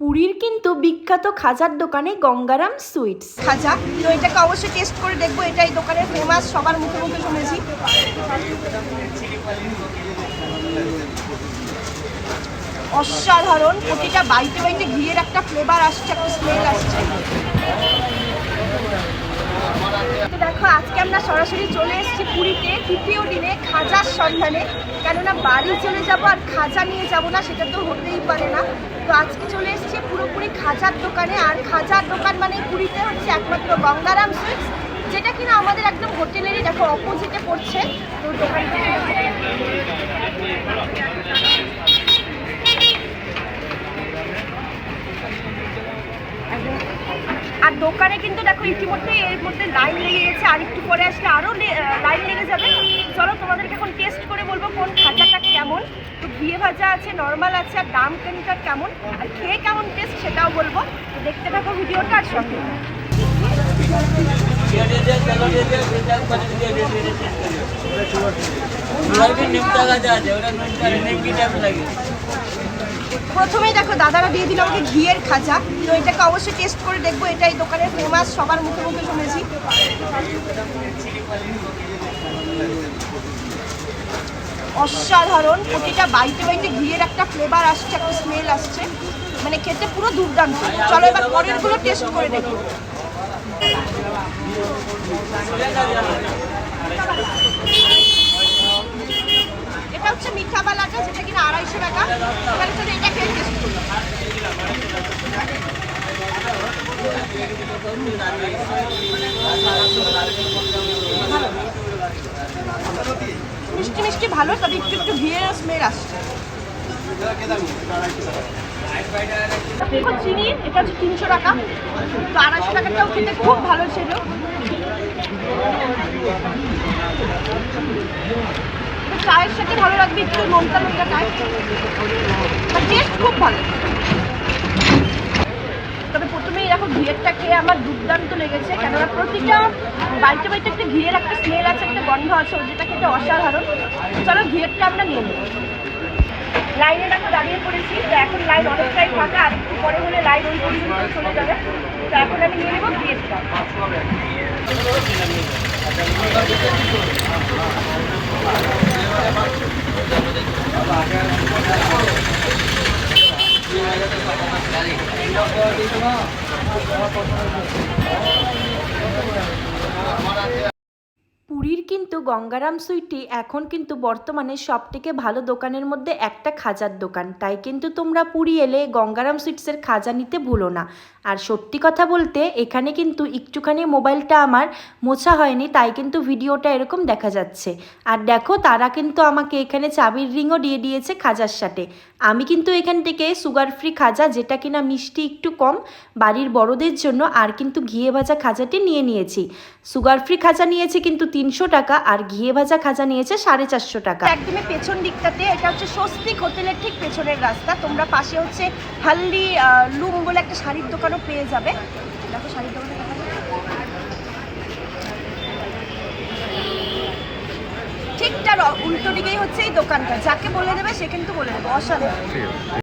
পুরীর কিন্তু বিখ্যাত খাজার দোকানে গঙ্গারাম সুইটস। খাজা, তো এটাকে অবশ্যই টেস্ট করে দেখব এটা এই দোকানের ফেমাস সবার মুখে মুখে শুনেছি। অসাধারণ, প্রতিটা বাইটে বাইটে ঘিয়ের একটা ফ্লেভার আসছে, একটা স্মেল আসছে। আজকে আমরা সরাসরি চলে এসেছি পুরীতে, তৃতীয় দিনে খাজার সন্ধানে। কেননা বাড়ি চলে যাব আর খাজা নিয়ে যাব না, সেটা তো হতেই পারে না। তো আজকে চলে এসেছি পুরোপুরি খাজার দোকানে। আর খাজার দোকান মানে পুরীতে হচ্ছে একমাত্র গঙ্গারাম সুইটস, যেটা কিনা আমাদের একদম হোটেলেরই, দেখো অপোজিটে পড়ছে। তো দোকানটা আর দোকানে কিন্তু দেখো, ইতিমধ্যে এর মধ্যে লাইন লেগে গেছে। আর একটু পরে আসলে আরও লাইন লেগে যাবে। চলো, তোমাদেরকে এখন টেস্ট করে বলব কোন খাজাটা কেমন। তো ঘিয়ে ভাজা আছে নর্মাল আছে, আর দাম কেনটা কেমন, আর খেয়ে কেমন টেস্ট সেটাও বলব। তো দেখতে থাকো ভিডিওটা আর সঙ্গে। প্রথমেই দেখো, দাদারা দিয়ে দিল আমাকে ঘিয়ের খাজা। তো এটাকে অবশ্যই টেস্ট করে দেখব। এটাই দোকানের ফেমাস সবার মুখে মুখে শুনেছি। অসাধারণ। প্রতিটা বাইটে বাইটে ঘিয়ের একটা ফ্লেভার আসছে, একটা স্মেল আসছে। মানে খেতে পুরো দুর্দান্ত। চলো এবার পরেরগুলো টেস্ট করে দেখো। এটা হচ্ছে মিঠা বালাটা যেটা কিনা আড়াইশো টাকা এবার হচ্ছে এটা খেয়ে টেস্ট করব মিষ্টি মিষ্টি ভালো, তবে একটু একটু ঘিয়ের স্মেল আসছে। চিনি, এটা হচ্ছে তিনশো টাকা। তো আড়াইশো টাকাটাও খেতে খুব ভালো ছিল। চায়ের সাথে ভালো লাগবে একটু নোনতা নোনতা চায় টেস্ট খুব ভালো তবে প্রথমেই দেখো খেয়ে আমার দুর্দান্ত লেগেছে, কেননা প্রতিটা বাড়িতে বাড়িতে একটা ঘিয়ের একটা স্মেল আছে, একটা গন্ধ আছে যেটা খেতে অসাধারণ। চলো ঘিয়েরটা আমরা নিয়ে লাইনে দেখো দাঁড়িয়ে পড়েছি, তো এখন লাইন অনেকটাই ফাঁকা, আর একটু পরে হলে লাইন ওই পর্যন্ত চলে যাবে। তো এখন আমি নিয়ে নেব ঘিয়েরটা পুরীর কিন্তু গঙ্গারাম সুইটটি এখন কিন্তু বর্তমানে সবথেকে ভালো দোকানের মধ্যে একটা খাজার দোকান। তাই কিন্তু তোমরা পুরী এলে গঙ্গারাম সুইটসের খাজা নিতে ভুলো না। আর সত্যি কথা বলতে, এখানে কিন্তু একটুখানি মোবাইলটা আমার মোছা হয়নি, তাই কিন্তু ভিডিওটা এরকম দেখা যাচ্ছে। আর দেখো, তারা কিন্তু আমাকে এখানে চাবির রিংও দিয়ে দিয়েছে খাজার সাথে। আমি কিন্তু এখান থেকে সুগার ফ্রি খাজা, যেটা কিনা মিষ্টি একটু কম, বাড়ির বড়দের জন্য আর কিন্তু ঘিয়ে ভাজা খাজাটি নিয়ে নিয়েছি। সুগার ফ্রি খাজা নিয়েছে কিন্তু তিনশো টাকা, আর ঘিয়ে ভাজা খাজা নিয়েছে সাড়ে চারশো টাকা। একদমই পেছন দিকটাতে, এটা হচ্ছে স্বস্তিক হোটেলের ঠিক পেছনের রাস্তা, তোমরা পাশে হচ্ছে হাল্লি লুম বলে একটা শাড়ির দোকানও পেয়ে যাবে। দেখো শাড়ির দোকানে দেখা যায়। ঠিক তার উল্টো দিকেই হচ্ছে এই দোকানটা। যাকে বলে দেবে সে কিন্তু বলে দেবে অসাধারণ।